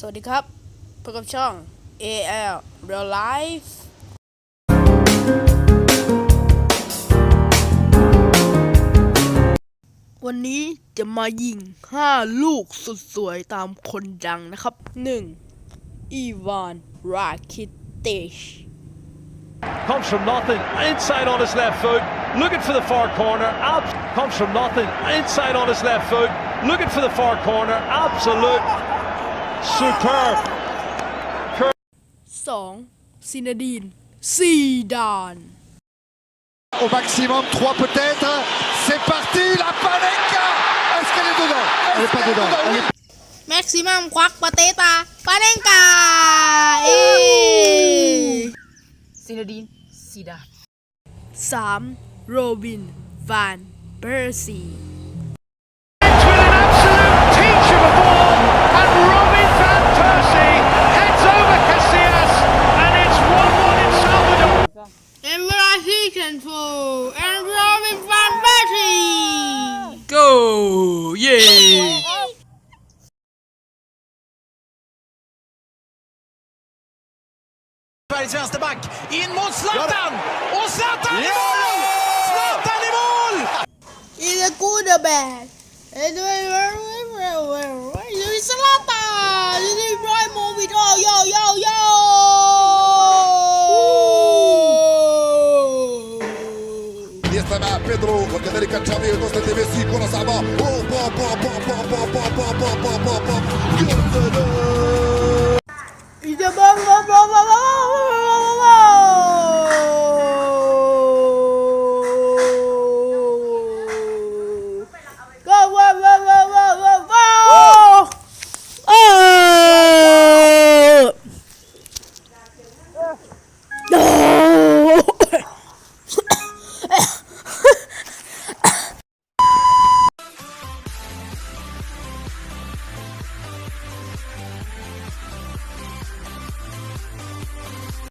สวัสดีครับพบกับช่อง AL Real Life วันนี้จะมายิง 5 ลูกสุดสวยตามคนดังนะครับ 1. อีวานราคิติช Comes from nothing, inside on his left foot, looking for the far corner. Ab- comes from nothing, inside on his left foot, looking for the far corner. Absolute, superb. 2. ซินาดีน ซีดาน Au maximum, 3 peut-être. C'est parti, la Panenka Est-ce qu'elle est dedans Elle n'est pas dedans. Elle est แม็กซิมัมควักปาเตตาปาเนงกาเอ ซินดีนซีดาน สามโรบิน วาน เบอร์ซี and Robin Van Batty! Go! Yay! Bergs vänsterback, in mot Zlatan! Och Zlatan i mål! Zlatan i mål! He's a quarterback. It's Zlatan! يستمع بيدرو وكذلك تشافي وصلت لميسي كرة صعبة أوه با با با با با با با با